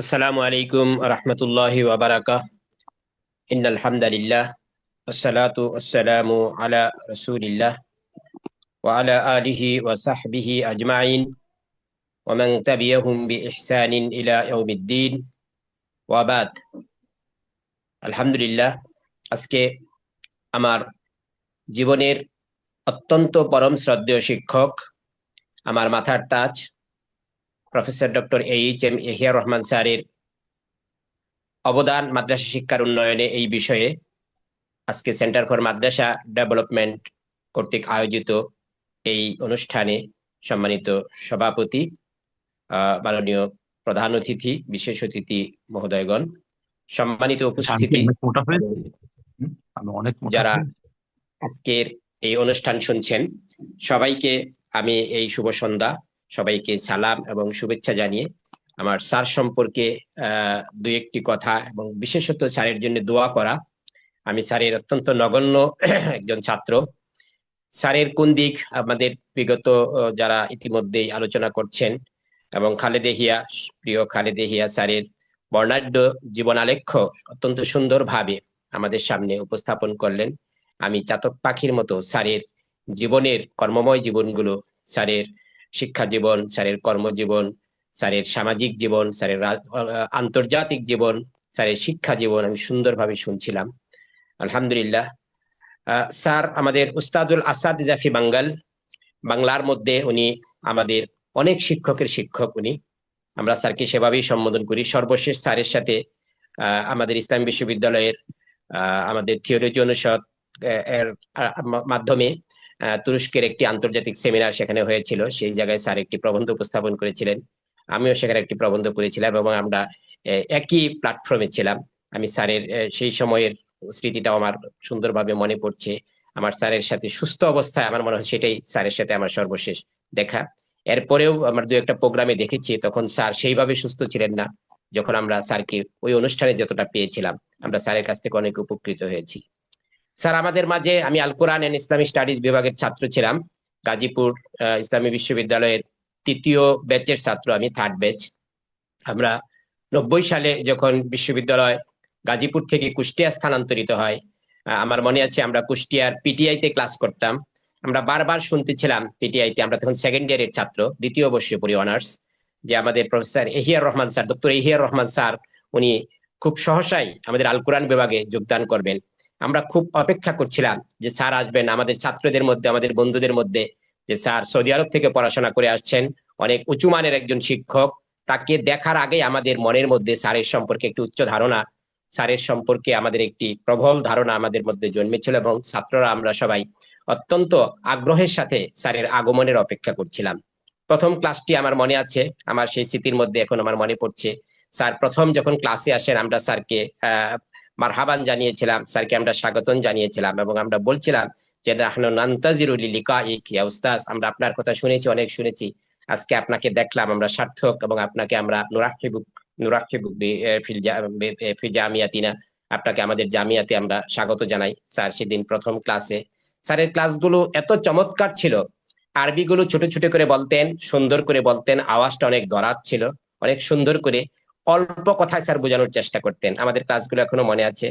আসসালামু আলাইকুম রহমতুল্লাহি ওবরাকাহ ইন আলহামদুলিল্লাহ আসসালাতু আসসালামু আলা রাসূলিল্লাহ ওয়া আলা আলিহি ওয়া সাহবিহি আজমাইন। ওয়া মান তাবিআহুম বিইহসানিন ইলা ইয়াউমিদ্দিন। ওয়া বাদ। আলহামদুলিল্লাহ, আজকে আমার জীবনের অত্যন্ত পরম শ্রদ্ধেয় শিক্ষক, আমার মাথার তাজ professor doctor H M Yahya Rahman স্যারের অবদান মাদ্রাসা শিক্ষার উন্নয়নে এই বিষয়ে আজকে সেন্টার ফর মাদ্রাসা ডেভেলপমেন্ট কর্তৃক আয়োজিত এই অনুষ্ঠানে সম্মানিত সভাপতি মাননীয় প্রধান অতিথি বিশেষ অতিথি মহোদয়গণ সম্মানিত উপস্থিতি যারা আজকের এই অনুষ্ঠান শুনছেন সবাইকে আমি এই শুভ সন্ধ্যা সবাইকে সালাম এবং শুভেচ্ছা জানিয়ে আমার স্যার সম্পর্কে দুই একটি কথা এবং বিশেষত স্যারের জন্য দোয়া করা। আমি স্যারের অত্যন্ত নগণ্য একজন ছাত্র। স্যারের কোন দিক আমাদের বিগত যারা ইতিমধ্যেই আলোচনা করছেন এবং খালেদে হিয়া, প্রিয় খালেদে হিয়া স্যারের বর্ণাঢ্য জীবনালেখ্য অত্যন্ত সুন্দরভাবে আমাদের সামনে উপস্থাপন করলেন, আমি চাতক পাখির মতো স্যারের জীবনের কর্মময় জীবনগুলো স্যারের শিক্ষা জীবন, স্যারের কর্মজীবন, স্যারের সামাজিক জীবন, স্যারের আন্তর্জাতিক জীবন, স্যারের শিক্ষা জীবন আমি সুন্দরভাবে শুনছিলাম। আলহামদুলিল্লাহ। স্যার আমাদের উস্তাদুল আসাদ জাফি বাঙ্গাল, বাংলার মধ্যে উনি আমাদের অনেক শিক্ষকের শিক্ষক উনি। আমরা স্যারকে সেভাবেই সম্বোধন করি। সর্বশেষ স্যারের সাথে আমাদের ইসলাম বিশ্ববিদ্যালয়ের আমাদের থিওলজি অনুষদ এর মাধ্যমে তুরস্কের একটি আন্তর্জাতিক সেমিনার সেখানে হয়েছিল। সেই জায়গায় স্যার একটি প্রবন্ধ উপস্থাপন করেছিলেন। আমিও সেখানে একটি প্রবন্ধ করেছিলাম এবং আমরা একই প্ল্যাটফর্মে ছিলাম। আমি স্যারের সেই সময়ের স্মৃতিটাও আমার সুন্দরভাবে মনে পড়ছে। আমার স্যারের সাথে সুস্থ অবস্থায় আমার মনে হয় সেটাই স্যারের সাথে আমার সর্বশেষ দেখা। এরপরেও আমার দু একটা প্রোগ্রামে দেখেছি, তখন স্যার সেইভাবে সুস্থ ছিলেন না, যখন আমরা স্যারকে ওই অনুষ্ঠানে যতটা পেয়েছিলাম। আমরা স্যারের কাছ থেকে অনেক উপকৃত হয়েছি। স্যার, আমাদের মাঝে আমি Al Quran and Islami studies বিভাগের ছাত্র ছিলাম। গাজীপুর ইসলামী বিশ্ববিদ্যালয়ের তৃতীয় ব্যাচের ছাত্র, আমি থার্ড ব্যাচ আমরা নব্বই সালে যখন বিশ্ববিদ্যালয় গাজীপুর থেকে কুষ্টিয়া স্থানান্তরিত হয় আমার মনে আছে আমরা কুষ্টিয়ার পিটিআইতে ক্লাস করতাম। আমরা বারবার শুনতেছিলাম পিটিআইতে, আমরা তখন সেকেন্ড ইয়ারের ছাত্র, দ্বিতীয় বর্ষে পড়ি অনার্স যে আমাদের প্রফেসর এহিয়ার রহমান স্যার ডক্টর এহিয়ার রহমান স্যার, উনি খুব সহসাই আমাদের আল কোরআন বিভাগে যোগদান করবেন। আমরা খুব অপেক্ষা করছিলাম যে স্যার আসবেন, আমাদের ছাত্রদের মধ্যে, আমাদের বন্ধুদের মধ্যে, যে স্যার সৌদি আরব থেকে পড়াশোনা করে আসছেন, অনেক উঁচু মানের একজন শিক্ষক, তাকে দেখার আগে আমাদের মনের মধ্যে স্যারের সম্পর্কে একটি উচ্চ ধারণা, স্যারের সম্পর্কে আমাদের একটি প্রবল ধারণা আমাদের মধ্যে জন্মেছিল এবং ছাত্ররা আমরা সবাই অত্যন্ত আগ্রহের সাথে স্যারের আগমনের অপেক্ষা করছিলাম। প্রথম ক্লাসটি আমার মনে আছে, আমার সেই স্মৃতির মধ্যে এখন আমার মনে পড়ছে। স্যার প্রথম যখন ক্লাসে আসেন, আমরা স্যারকে মারহাবান জানিয়েছিলাম স্যারকে আমরা স্বাগতম জানিয়েছিলাম এবং আমরা বলছিলাম যে আমরা আপনার কথা শুনেছি, অনেক শুনেছি। আজকে আপনাকে দেখলাম, আমরা সার্থক এবং আপনাকে আমরা নুরাহিবুক নুরাহিবুক জামিয়াতিনা আপনাকে আমাদের জামিয়াতে আমরা স্বাগত জানাই। স্যার সেদিন প্রথম ক্লাসে। স্যারের ক্লাসগুলো এত চমৎকার ছিল। আরবিগুলো ছোট ছোট করে বলতেন, সুন্দর করে বলতেন, আওয়াজটা অনেক দরাজ ছিল, অনেক সুন্দর করে। অল্প কথায় স্যার বোঝানোর চেষ্টা করতেন। আমাদের ক্লাসগুলো এখনও মনে আছে।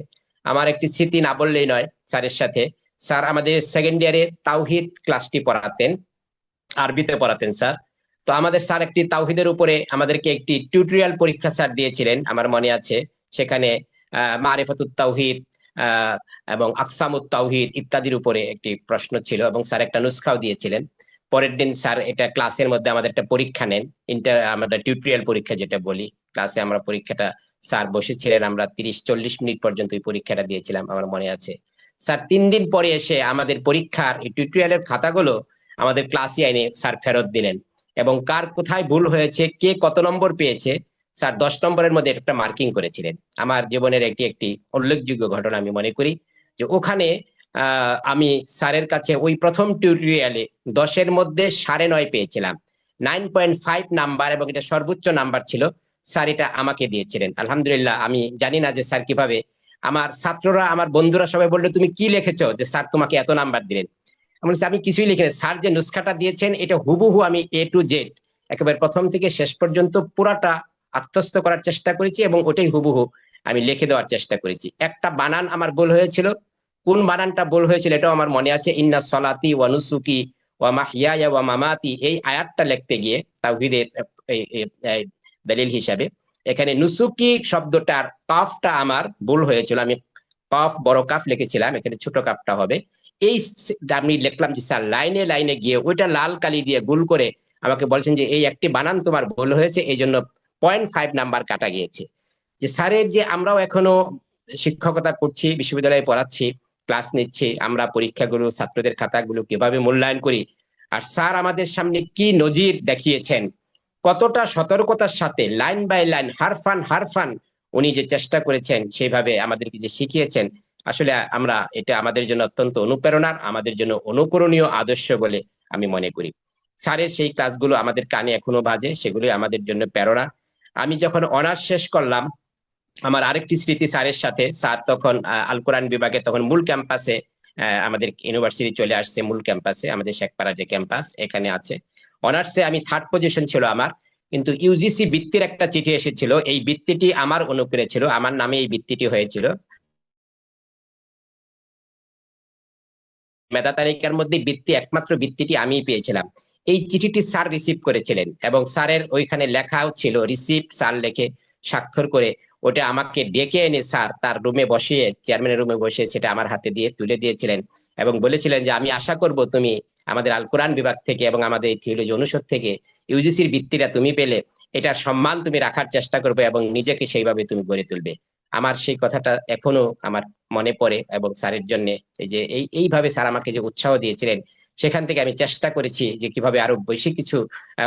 আমার একটি স্মৃতি না বললেই নয় স্যারের সাথে। স্যার আমাদের সেকেন্ড ইয়ারে তাওহিদ ক্লাসটি পড়াতেন, আরবিতে পড়াতেন স্যার। তো আমাদের স্যার একটি তাওহিদের উপরে আমাদেরকে একটি টিউটোরিয়াল পরীক্ষা স্যার দিয়েছিলেন, আমার মনে আছে। সেখানে মারিফাতুত তাওহিদ এবং আকসামুত তাওহিদ ইত্যাদির উপরে একটি প্রশ্ন ছিল এবং স্যার একটা নুস্খাও দিয়েছিলেন। পরের দিন স্যার এটা ক্লাসের মধ্যে আমাদের একটা পরীক্ষা নেন ইন্টার আমাদের টিউটোরিয়াল পরীক্ষা যেটা বলি, ক্লাসে আমরা পরীক্ষাটা, স্যার বসেছিলেন, আমরা তিরিশ, চল্লিশ মিনিট পর্যন্ত ওই পরীক্ষাটা দিয়েছিলাম, আমার মনে আছে। স্যার, তিন দিন পরে এসে আমাদের পরীক্ষার এই টিউটোরিয়ালের খাতাগুলো আমাদের ক্লাসে এনে স্যার ফেরত দিলেন। এবং কার কোথায় ভুল হয়েছে, কে কত নম্বর পেয়েছে, স্যার দশ নম্বরের মধ্যে একটা মার্কিং করেছিলেন। আমার জীবনের একটি একটি উল্লেখযোগ্য ঘটনা আমি মনে করি যে ওখানে আমি স্যারের কাছে ওই প্রথম টিউটোরিয়ালে দশের মধ্যে সাড়ে নয় পেয়েছিলাম। নাইন পয়েন্ট ফাইভ নাম্বার এবং এটা সর্বোচ্চ নাম্বার ছিল, স্যার এটা আমাকে দিয়েছিলেন। আলহামদুলিল্লাহ, আমি জানি না যে স্যার কীভাবে। আমার ছাত্ররা, আমার বন্ধুরা সবাই বলল, তুমি কি লিখেছো যে স্যার তোমাকে এত নাম্বার দিলেন? আমি আমি কিছুই লিখিনি স্যার যে নুস্খাটা দিয়েছেন, এটা হুবহু আমি এ টু জেড একেবারে প্রথম থেকে শেষ পর্যন্ত পুরাটা আত্মস্থ করার চেষ্টা করেছি এবং ওটাই হুবহু আমি লিখে দেওয়ার চেষ্টা করেছি। একটা বানান আমার ভুল হয়েছিল কোন বানানটা ভুল হয়েছিল এটাও আমার মনে আছে, ইন্না সলাতি ওয়া নুসুকি ওয়া ওয়া মামাতি এই আয়াতটা লিখতে গিয়ে তাওহীদের দলিল হিসাবে এখানে নুসুকি শব্দটার কাফটা আমার ভুল হয়েছিল, আমি কাফ বড় কাফ লিখেছিলাম, এখানে ছোট কাফটা হবে। এই আমি লিখলাম যে স্যার, লাইনে লাইনে গিয়ে ওইটা লাল কালি দিয়ে গুল করে আমাকে বলছেন যে এই একটি বানান তোমার ভুল হয়েছে, এই জন্য পয়েন্ট ফাইভ নাম্বার কাটা গিয়েছে। যে স্যারের যে আমরাও এখনও শিক্ষকতা করছি, বিশ্ববিদ্যালয়ে পড়াচ্ছি ক্লাস নিচ্ছি, আমরা পরীক্ষাগুলো, ছাত্রদের খাতাগুলো কীভাবে মূল্যায়ন করি? আর স্যার আমাদের সামনে কি নজির দেখিয়েছেন? কতটা সতর্কতার সাথে লাইন বাই লাইন হারফান হারফান উনি যে চেষ্টা করেছেন, সেইভাবে আমাদেরকে যে শিখিয়েছেন, আসলে আমরা এটা আমাদের জন্য অত্যন্ত অনুপ্রেরণার, আমাদের জন্য অনুকরণীয় আদর্শ বলে আমি মনে করি। স্যারের সেই ক্লাসগুলো আমাদের কানে এখনও বাজে সেগুলো আমাদের জন্য প্রেরণা। আমি যখন অনার্স শেষ করলাম আমার আরেকটি স্মৃতি স্যারের সাথে। স্যার তখন আল কোরআন বিভাগে তখন মূল ক্যাম্পাসে আমাদের ইউনিভার্সিটি চলে আসছে মূল ক্যাম্পাসে, আমাদের শেখপাড়া যে ক্যাম্পাস এখানে আছে। অনার্সে আমি থার্ড পজিশন ছিল আমার, কিন্তু ইউজিসি বৃত্তির একটা চিঠি এসেছিল। এই বৃত্তিটি আমার অনুকূলে ছিল, আমার নামে এই বৃত্তিটি হয়েছিল। মেধা তালিকার মধ্যে বৃত্তি, একমাত্র বৃত্তিটি আমিই পেয়েছিলাম। এই চিঠিটি স্যার রিসিভ করেছিলেন এবং স্যারের ওইখানে লেখাও ছিল রিসিভ স্যার লেখে স্বাক্ষর করে ওটা আমাকে ডেকে এনে স্যার তার রুমে বসিয়ে চেয়ারম্যানের রুমে বসে সেটা আমার হাতে দিয়ে তুলে দিয়েছিলেন এবং বলেছিলেন যে আমি আশা করব তুমি আমাদের আল কোরআন বিভাগ থেকে এবং আমাদের এই থিওলজি অনুষদ থেকে ইউজিসির বৃত্তিটা তুমি পেলে, এটা সম্মান তুমি রাখার চেষ্টা করবে এবং নিজেকে সেইভাবে তুমি গড়ে তুলবে। আমার সেই কথাটা এখনও আমার মনে পড়ে এবং স্যারের জন্য, এই যে এই, এইভাবে স্যার আমাকে যে উৎসাহ দিয়েছিলেন সেখান থেকে আমি চেষ্টা করেছি যে কীভাবে আরও বেশি কিছু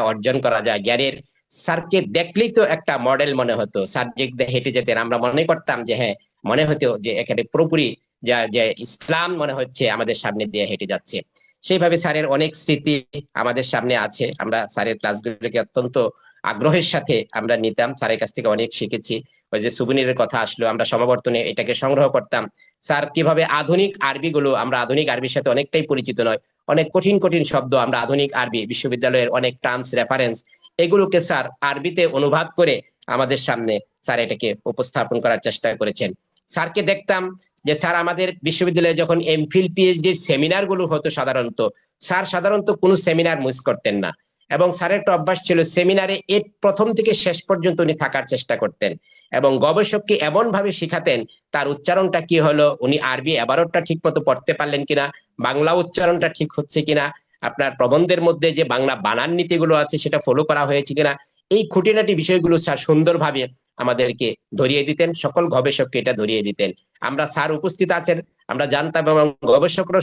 অর্জন করা যায়। জ্ঞানের স্যারকে দেখলেই তো একটা মডেল মনে হতো। যে হেঁটে যেতেন। আমরা মনে করতাম যে হ্যাঁ মনে হতো যে এখানে পুরোপুরি যা, যে ইসলাম মনে হচ্ছে আমাদের সামনে দিয়ে হেঁটে যাচ্ছে। সেইভাবে স্যারের অনেক স্মৃতি আমাদের সামনে আছে। আমরা স্যারের ক্লাসগুলোকে অত্যন্ত আগ্রহের সাথে আমরা নিতাম। স্যারের কাছ থেকে অনেক শিখেছি। ওই যে সুবিনিরের কথা আসলো, আমরা সমাবর্তনে এটাকে সংগ্রহ করতাম। স্যার কীভাবে আধুনিক আরবি গুলো আমরা আধুনিক আরবির সাথে অনেকটাই পরিচিত নয়, অনেক কঠিন কঠিন শব্দ, আমরা আধুনিক আরবি, বিশ্ববিদ্যালয়ের অনেক টার্মস রেফারেন্স এগুলোকে স্যার আরবিতে অনুবাদ করে আমাদের সামনে স্যার এটাকে উপস্থাপন করার চেষ্টা করেছেন। স্যারকে দেখতাম যে স্যার আমাদের বিশ্ববিদ্যালয়ে যখন এমফিল পিএইচডির সেমিনারগুলো হতো সাধারণত, স্যার সাধারণত কোনো সেমিনার মিস করতেন না। এবং স্যারের একটা অভ্যাস ছিল সেমিনারে এর প্রথম থেকে শেষ পর্যন্ত উনি থাকার চেষ্টা করতেন এবং গবেষককে এমন ভাবে শিখাতেন, তার উচ্চারণটা কি হলো, উনি আরবি এবারটা ঠিক মতো পড়তে পারলেন কিনা, বাংলা উচ্চারণটা ঠিক হচ্ছে কিনা, আপনার প্রবন্ধের মধ্যে যে বাংলা বানান নীতিগুলো আছে সেটা ফলো করা হয়েছে কিনা, এই খুঁটিনাটি বিষয়গুলো স্যার সুন্দরভাবে আমাদেরকে ধরিয়ে দিতেন, সকল গবেষককে এটা ধরিয়ে দিতেন। আমরা স্যার উপস্থিত আছেন, আমরা জানতাম এবং গবেষকরাও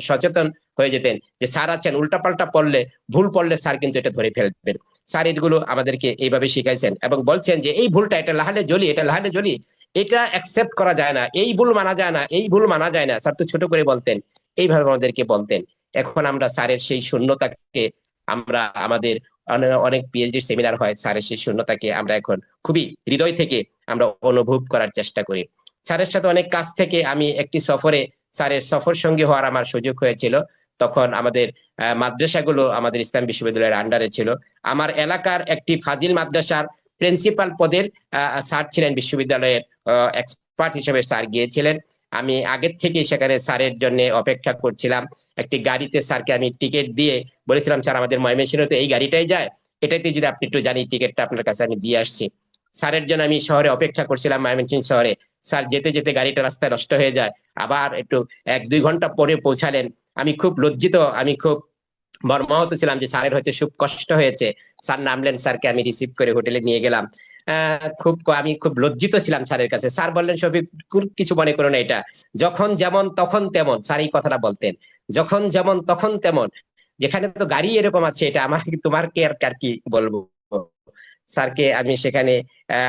সচেতন- হয়ে যেতেন যে স্যার আছেন, উল্টাপাল্টা পড়লে, ভুল পড়লে স্যার কিন্তু এটা ধরে ফেলবেন। স্যার এগুলো আমাদেরকে এইভাবে শিখাইছেন এবং বলছেন যে এই ভুলটা এটা লাহালে জলি এটা লাহালে জলি এটা অ্যাকসেপ্ট করা যায় না, এই ভুল মানা যায় না, এই ভুল মানা যায় না। স্যার তো ছোট করে বলতেন, এইভাবে আমাদেরকে বলতেন। এখন আমরা স্যারের সেই শূন্যতাকে আমরা আমাদের অনেক পিএইচডি সেমিনার হয়, স্যারের সেই শূন্যতাকে আমরা এখন খুবই হৃদয় থেকে আমরা অনুভব করার চেষ্টা করি। স্যারের সাথে অনেক কাছ থেকে আমি একটি সফরে, স্যারের সফর সঙ্গী হওয়ার আমার সুযোগ হয়েছিল। তখন আমাদের মাদ্রাসাগুলো আমাদের ইসলাম বিশ্ববিদ্যালয়ের আন্ডারে ছিল। আমার এলাকার একটি ফাজিল মাদ্রাসার প্রিন্সিপাল পদের স্যার ছিলেন বিশ্ববিদ্যালয়ের এক্সপার্ট হিসেবে স্যার গিয়েছিলেন। আমি আগের থেকে সেখানে স্যারের জন্য অপেক্ষা করছিলাম। একটি গাড়িতে স্যারকে আমি টিকিট দিয়ে বলেছিলাম, স্যার, আমাদের ময়মনসিংহে তো এই গাড়িটাই যায়। এটাতে যদি আপনি একটু জানি টিকিটটা আপনার কাছে আমি দিয়ে আসছি। স্যারের জন্য আমি শহরে অপেক্ষা করছিলাম ময়মনসিংহ শহরে। স্যার যেতে যেতে গাড়িটা রাস্তায় নষ্ট হয়ে যায়। আবার একটু এক দুই ঘণ্টা পরে পৌঁছালেন। আমি খুব লজ্জিত, আমি খুব মর্মাহত ছিলাম যে স্যারের হয়তো খুব কষ্ট হয়েছে। স্যার নামলেন, স্যারকে আমি রিসিভ করে হোটেলে নিয়ে গেলাম। খুব আমি খুব লজ্জিত ছিলাম স্যারের কাছে। স্যার বললেন সবই কিছু মনে করো না এটা। যখন যেমন তখন তেমন। স্যার এই কথাটা বলতেন। যখন যেমন তখন তেমন। যেখানে তো গাড়ি এরকম আছে, এটা আমার, তোমার কে আর কি বলব? স্যারকে আমি সেখানে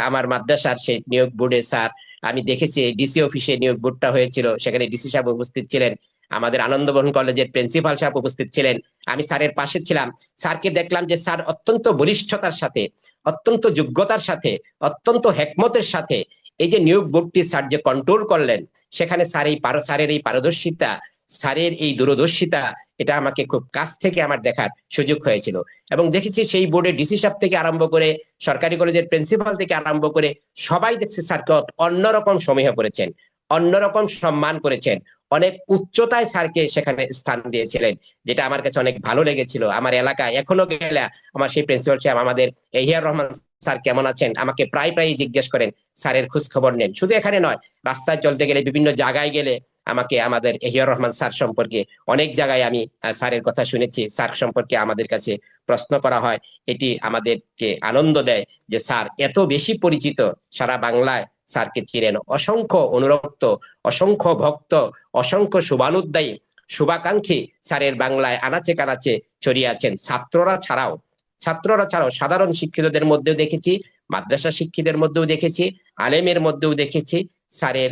আমার মাদ্রাসার সেই নিয়োগ বোর্ডে স্যার, আমি দেখেছি ডিসি অফিসে নিয়োগ বোর্ডটা হয়েছিল, সেখানে ডিসি সাহেব উপস্থিত ছিলেন। আমাদের আনন্দবহন কলেজের প্রিন্সিপাল সাহেব উপস্থিত ছিলেন। আমি স্যারের পাশে ছিলাম। স্যারকে দেখলাম যে স্যার অত্যন্ত বলিষ্ঠতার সাথে, অত্যন্ত যোগ্যতার সাথে, অত্যন্ত হেকমতের সাথে এই যে নিয়োগ বোর্ডটি স্যার যে কন্ট্রোল করলেন, সেখানে স্যার এই স্যারের এই পারদর্শিতা, স্যারের এই দূরদর্শিতা, এটা আমাকে খুব কাছ থেকে আমার দেখার সুযোগ হয়েছিল। এবং দেখেছি সেই বোর্ডের ডিসি সাহেব থেকে আরম্ভ করে, সরকারি কলেজের প্রিন্সিপাল থেকে আরম্ভ করে সবাই দেখছে স্যারকে অন্যরকম সমীহ করেছেন, অন্যরকম সম্মান করেছেন অনেক উচ্চতায় স্যারকে সেখানে স্থান দিয়েছিলেন, যেটা আমার কাছে অনেক ভালো লেগেছিল। আমার এলাকায় এখনও গেলে আমার সেই প্রিন্সিপাল সাহেব আমাদের এহিয়ার রহমান স্যার কেমন আছেন? আমাকে প্রায় প্রায় জিজ্ঞেস করেন, স্যারের খোঁজ খবর নেন। শুধু এখানে নয়, রাস্তায় চলতে গেলে বিভিন্ন জায়গায় গেলে আমাকে আমাদের এহিয়ার রহমান স্যার সম্পর্কে অনেক জায়গায় আমি স্যারের কথা শুনেছি। স্যার সম্পর্কে আমাদের কাছে প্রশ্ন করা হয়। এটি আমাদেরকে আনন্দ দেয় যে স্যার এত বেশি পরিচিত সারা বাংলায় স্যারকে চিনেন অসংখ্য অনুরক্ত, অসংখ্য ভক্ত, অসংখ্য শুভানুদ্দায়ী, শুভাকাঙ্ক্ষী স্যারের বাংলায় আনাচে কানাচে ছড়িয়ে আছেন। ছাত্ররা ছাড়াও ছাত্ররা ছাড়াও সাধারণ শিক্ষিতদের মধ্যেও দেখেছি, মাদ্রাসা শিক্ষিতের মধ্যেও দেখেছি, আলেমের মধ্যেও দেখেছি। স্যারের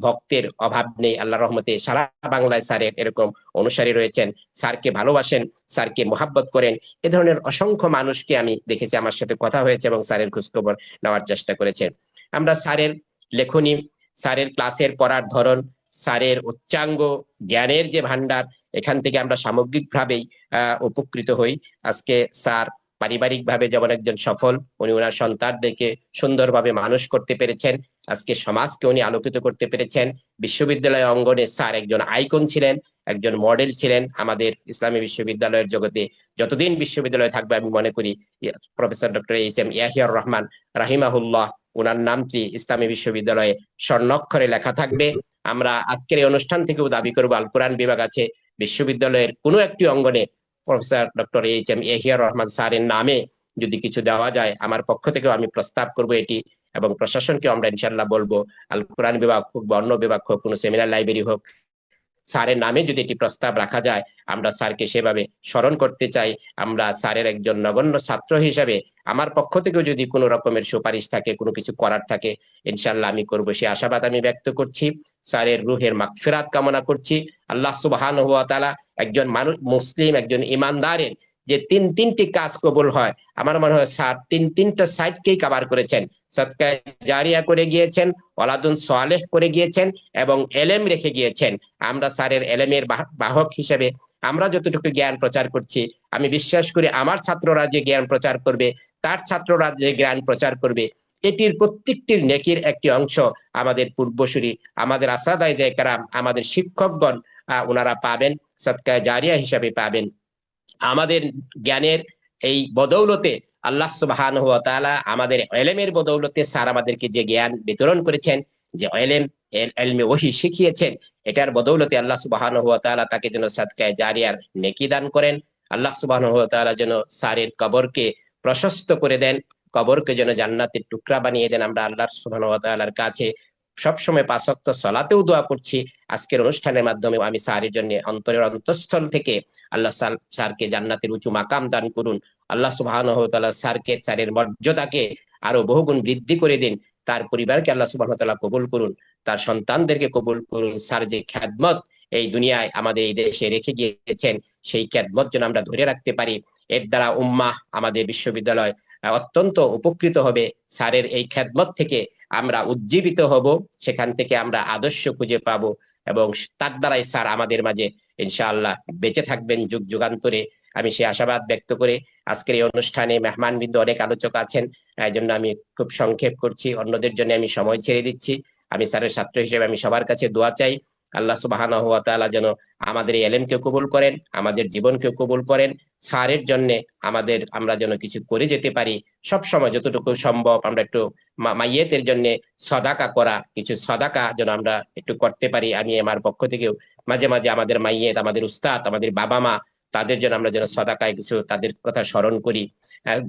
ভক্তের অভাব নেই আল্লাহ রহমতে সারা বাংলায় স্যারের এরকম অনুসারী রয়েছেন। স্যারকে ভালোবাসেন, স্যারকে মোহাব্বত করেন। এ ধরনের অসংখ্য মানুষকে আমি দেখেছি, আমার সাথে কথা হয়েছে এবং স্যারের খোঁজখবর নেওয়ার চেষ্টা করেছেন। আমরা স্যারের লেখনী, স্যারের ক্লাসের পড়ার ধরন, স্যারের উচ্চাঙ্গ, জ্ঞানের যে ভান্ডার এখান থেকে আমরা সামগ্রিকভাবেই উপকৃত হই। আজকে স্যার পারিবারিকভাবে যেমন একজন সফল, উনি ওনার সন্তানদেরকে সুন্দরভাবে মানুষ করতে পেরেছেন। আজকে সমাজকে উনি আলোকিত করতে পেরেছেন। বিশ্ববিদ্যালয় অঙ্গনে স্যার একজন আইকন ছিলেন। একজন মডেল ছিলেন আমাদের ইসলামী বিশ্ববিদ্যালয়ের জগতে। যতদিন বিশ্ববিদ্যালয় থাকবে আমি মনে করি প্রফেসর ডক্টর এইচ এম ইয়াহিয়ার রহমান রাহিমাহুল্লাহ ওনার নামটি ইসলামী বিশ্ববিদ্যালয়ে স্বর্ণক্ষরে লেখা থাকবে। আমরা আজকের এই অনুষ্ঠান থেকেও দাবি করব, আল কোরআন বিভাগ আছে, বিশ্ববিদ্যালয়ের কোনো একটি অঙ্গনে প্রফেসর ডক্টর এইচ এম এহিয়ার রহমান স্যারের নামে যদি কিছু দেওয়া যায়, আমার পক্ষ থেকেও আমি প্রস্তাব করব এটি এবং প্রশাসনকে আমরা ইনশাল্লাহ বলব, আল কোরআন বিভাগ হোক বা অন্য বিভাগ হোক, কোনো সেমিনার লাইব্রেরি হোক স্যারের নামে যদি এটি প্রস্তাব রাখা যায়, আমরা স্যারকে সেভাবে স্মরণ করতে চাই। আমরা স্যারের একজন নগণ্য ছাত্র হিসাবে আমার পক্ষ থেকেও যদি কোনো রকমের সুপারিশ থাকে, কোনো কিছু করার থাকে ইনশাল্লাহ আমি করব। সে আশাবাদ আমি ব্যক্ত করছি। স্যারের রুহের মাকফিরাত কামনা করছি। আল্লাহ সুবাহান হুয়া তালা একজন মানুষ মুসলিম, একজন ইমানদারের যে তিন, তিনটি কাজ কবুল হয়। আমার মনে হয় স্যার তিন, তিনটা সাইডকেই কাবার করেছেন। সৎকায় জারিয়া করে গিয়েছেন অলাদুন সোয়ালেহ করে গিয়েছেন এবং এলেম রেখে গিয়েছেন। আমরা স্যারের এলেমের বাহক হিসেবে আমরা যতটুকু জ্ঞান প্রচার করছি, আমি বিশ্বাস করি আমার ছাত্ররা যে জ্ঞান প্রচার করবে, তার ছাত্ররা যে জ্ঞান প্রচার করবে, এটির প্রত্যেকটির নেকির একটি অংশ আমাদের পূর্বসূরি, আমাদের আসাদায় যে কারাম, আমাদের শিক্ষকগণ, আহ ওনারা পাবেন সৎকায় জারিয়া হিসাবে পাবেন। আমাদের জ্ঞানের এই বদৌলতে আল্লাহ সুবাহান তালা আমাদের এলেমের বদৌলতে স্যার আমাদেরকে যে জ্ঞান বিতরণ করেছেন, যে এলেম এলমে ওহি শিখিয়েছেন, এটার বদৌলতে আল্লাহ সুবাহান তালা তাকে যেন সাদকায় জারিয়ার নেকি দান করেন। আল্লাহ সুবাহান যেন স্যারের কবরকে প্রশস্ত করে দেন, কবরকে যেন জান্নাতের টুকরা বানিয়ে দেন। আমরা আল্লাহ সুবাহান কাছে সবসময় পাঁচক্ত সলাতেও দোয়া করছি। আজকের অনুষ্ঠানের মাধ্যমে আমি স্যারের জন্য অন্তরের অন্তঃস্থল থেকে আল্লাহ স্যারকে জান্নাতের উঁচু মাকাম দান করুন। আল্লাহ সুবাহ স্যারকে, স্যারের মর্যাদাকে আরও বহুগুণ বৃদ্ধি করে দিন। তার পরিবারকে আল্লাহ সুবাহ কবুল করুন। তার সন্তানদেরকে কবুল করুন। স্যার যে খ্যাদমত এই দুনিয়ায় আমাদের এই দেশে রেখে গিয়েছেন, সেই খ্যাদমত যেন আমরা ধরে রাখতে পারি। এর দ্বারা উম্মাহ আমাদের বিশ্ববিদ্যালয় অত্যন্ত উপকৃত হবে। স্যারের এই খ্যাদমত থেকে আমরা উজ্জীবিত হব, সেখান থেকে আমরা আদর্শ খুঁজে পাব এবং তার দ্বারাই স্যার আমাদের মাঝে ইনশাআল্লাহ বেঁচে থাকবেন যুগ যুগান্তরে। আমি সে আশাবাদ ব্যক্ত করে আজকের এই অনুষ্ঠানে মেহমান বিন্দু অনেক আলোচক আছেন, এই জন্য আমি খুব সংক্ষেপ করছি। অন্যদের জন্য আমি সময় ছেড়ে দিচ্ছি। আমি স্যারের ছাত্র হিসেবে আমি সবার কাছে দোয়া চাই। আল্লাহ সুবাহ যেন আমাদের এই এলেমকে কবুল করেন, আমাদের জীবনকে কবুল করেন, সারের জন্য আমাদের, আমরা যেন কিছু করে যেতে পারি। সব সময় যতটুকু সম্ভব আমরা একটু মাইয়েতের জন্য সদাকা করা, কিছু সদাকা যেন আমরা একটু করতে পারি। আমি আমার পক্ষ থেকেও মাঝে মাঝে আমাদের মাইয়েত, আমাদের উস্তাদ, আমাদের বাবা মা তাদের জন্য আমরা যেন সদাকায় কিছু তাদের কথা স্মরণ করি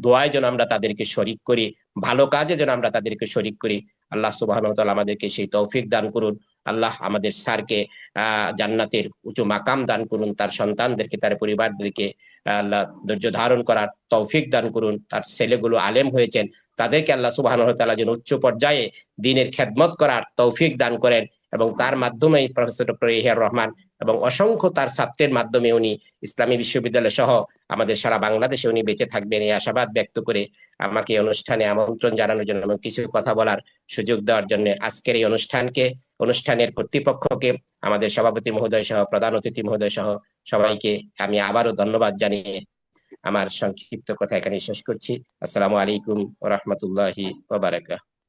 দোয়ায় যেন আমরা তাদেরকে শরিক করি, ভালো কাজে যেন আমরা তাদেরকে শরিক করি। আল্লাহ সুবাহ আমাদেরকে সেই তৌফিক দান করুন। আল্লাহ আমাদের স্যারকে আহ জান্নাতের উঁচু মাকাম দান করুন, তার সন্তানদেরকে, তার পরিবারদেরকে আল্লাহ ধৈর্য ধারণ করার তৌফিক দান করুন, তার ছেলেগুলো আলেম হয়েছেন, তাদেরকে আল্লাহ সুবাহ যেন উচ্চ পর্যায়ে দিনের খেদমত করার তৌফিক দান করেন। এবং তার মাধ্যমেই প্রফেসর ডক্টর ইহিয়ার রহমান এবং অসংখ্য তার ছাত্রের মাধ্যমে উনি ইসলামী বিশ্ববিদ্যালয় সহ আমাদের সারা বাংলাদেশে উনি বেঁচে থাকবেন এই আশাবাদ ব্যক্ত করে আমাকে অনুষ্ঠানে আমন্ত্রণ জানানোর জন্য এবং কিছু কথা বলার সুযোগ দেওয়ার জন্য আজকের এই অনুষ্ঠানকে, অনুষ্ঠানের কর্তৃপক্ষকে, আমাদের সভাপতি মহোদয় সহ, প্রধান অতিথি মহোদয় সহ সবাইকে আমি আবারও ধন্যবাদ জানিয়ে আমার সংক্ষিপ্ত কথা এখানে শেষ করছি। আসসালামু আলাইকুম রাহমাতুল্লাহি ওয়া বারাকাতুহু।